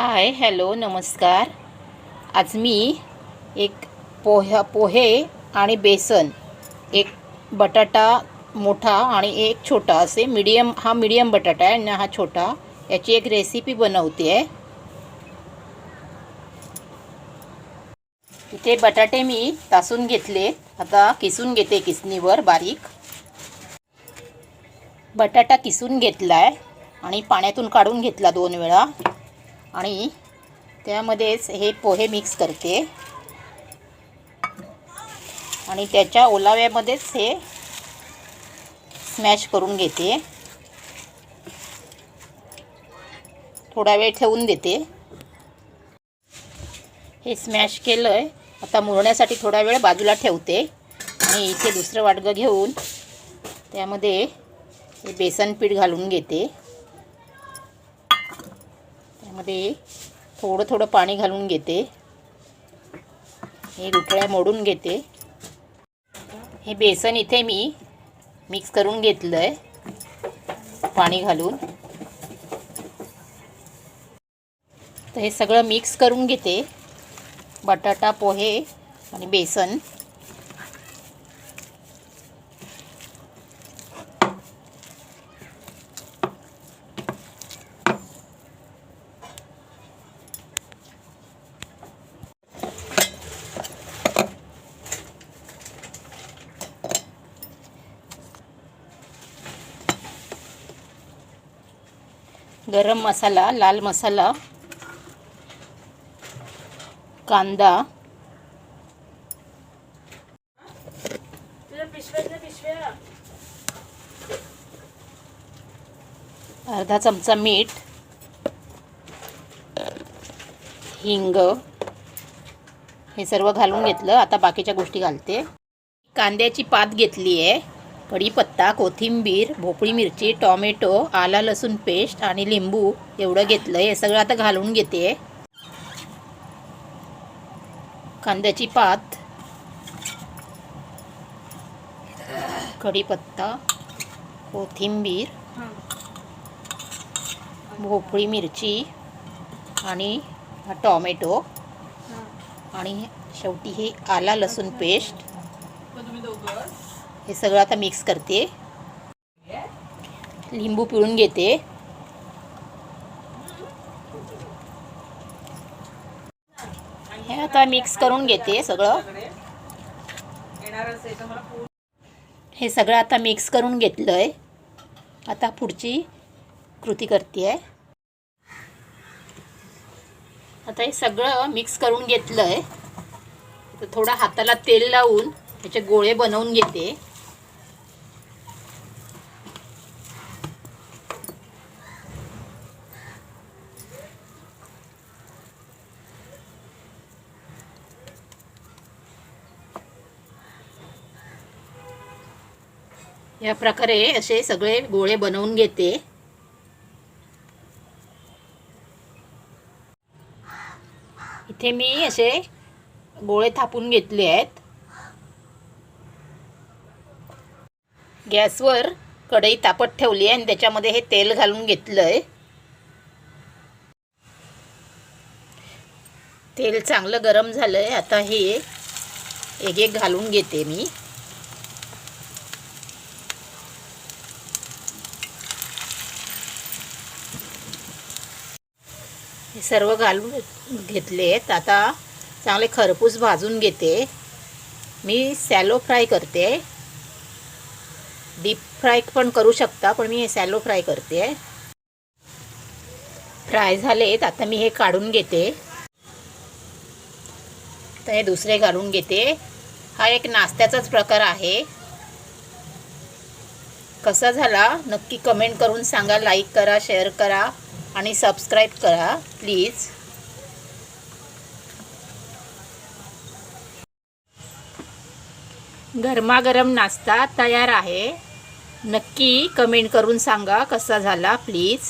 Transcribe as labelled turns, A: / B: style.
A: Hi hello नमस्कार. आज मी एक पोह्या पोहे आणि बेसन एक बटाटा मोठा आणि एक छोटा असे मीडियम हा मीडियम बटाटा आहे आणि हा छोटा याची एक रेसिपी बनवते आहे. इथे बटाटे मी तासून घेतले. आता किसून घेते किसणीवर बारीक. बटाटा किसून घेतला आहे आणि पाण्यातून काढून घेतला दोन वेळा. आणि त्यामध्येच हे पोहे मिक्स करते. आणि त्याच्या ओलाव्यामध्येच हे स्मॅश करून घेते. थोडा वेळ ठेवून देते. हे स्मॅश केलं आहे आता मुरण्यासाठी थोडा वेळ बाजूला ठेवते. आणि इथे दुसरं वाटगं घेऊन त्यामध्ये हे बेसन पीठ घालून घेते. त्यामध्ये थोडं थोडं पाणी घालून घेते. हे रुटळ्या मोडून घेते. हे बेसन इथे मी मिक्स करून घेतलं आहे पाणी घालून. तर हे सगळं मिक्स करून घेते. बटाटा पोहे आणि बेसन. गरम मसाला लाल मसाला कांदा. अर्धा चमचा मीठ हिंग हे सर्व घालून घेतलं. आता बाकीच्या गोष्टी घालते. कांद्याची पात घेतली आहे कढीपत्ता कोथिंबीर भोपळी मिरची टॉमॅटो आला लसूण पेस्ट आणि लिंबू एवढं घेतलं हे सगळं आता घालून घेते. कांद्याची पात कढीपत्ता कोथिंबीर भोपळी मिरची आणि टॉमॅटो. आणि शेवटी हे आला लसूण पेस्ट. हे सगळं आता मिक्स करते. लिंबू पिळून घेते. हे आता मिक्स करून घेते सगळं. हे सगळं आता मिक्स करून घेतलं आहे आता पुढची कृती करते आहे आता हे सगळं मिक्स करून घेतलं आहे तर थोडं हाताला तेल लावून त्याचे गोळे बनवून घेते. या प्रकारे असे सगळे गोळे बनवून घेते. इथे मी असे गोळे थापून घेतले आहेत. गॅसवर कढई तापत ठेवली आहे आणि त्याच्यामध्ये हे तेल घालून घेतलं आहे तेल चांगलं गरम झालं आहे आता हे एक एक घालून घेते मी. हे सर्व घालून घेतले आहेत आता चांगले खरपूस भाजून घेते. मी सॅलो फ्राय करते. डीप फ्राय पण करू शकता पण मी हे सॅलो फ्राय करते. फ्राय झालेत आता मी हे काढून घेते. तर हे दुसरे घालून घेते. हा एक नाश्त्याचाच प्रकार आहे. कसा झाला नक्की कमेंट करून सांगा लाईक करा शेअर करा. आणि सबस्क्राईब करा प्लीज गरमागरम नाश्ता तयार आहे. नक्की कमेंट करून सांगा कसा झाला प्लीज